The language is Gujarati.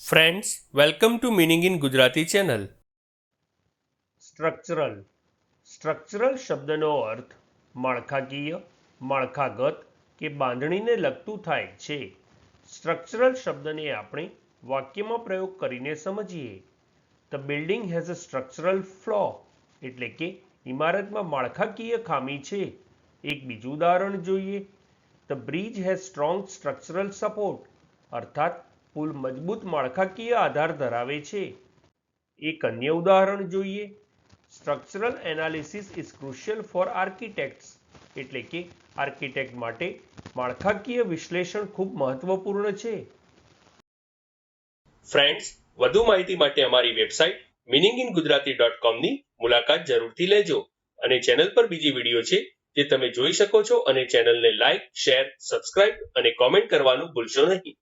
Friends welcome to meaning in Gujarati channel structural structural શબ્દનો અર્થ માળખાકીય, માળખાગત કે બાંધણીને લગતું થાય છે. સ્ટ્રક્ચરલ શબ્દને આપણે વાક્યમાં પ્રયોગ કરીને સમજીએ. The building has a structural flow એટલે કે ઇમારતમાં માળખાકીય ખામી છે. એક બીજું ઉદાહરણ જોઈએ. The bridge has strong structural support અર્થાત પુલ મજબૂત માળખાકીય આધાર ધરાવે છે. એક અન્ય ઉદાહરણ જોઈએ. Structural analysis is crucial for architects એટલે કે આર્કિટેક્ટ માટે માળખાકીય વિશ્લેષણ ખૂબ મહત્વપૂર્ણ છે. ફ્રેન્ડ્સ વધુ માહિતી માટે અમારી website meaning in Gujarati dot કોમની મુલાકાત જરૂરથી લેજો અને ચેનલ પર બીજી વીડિયો છે જે તમે જોઈ શકો છો અને ચેનલને લાઇક શેર સબસ્ક્રાઇબ અને કોમેન્ટ કરવાનું ભૂલશો નહીં.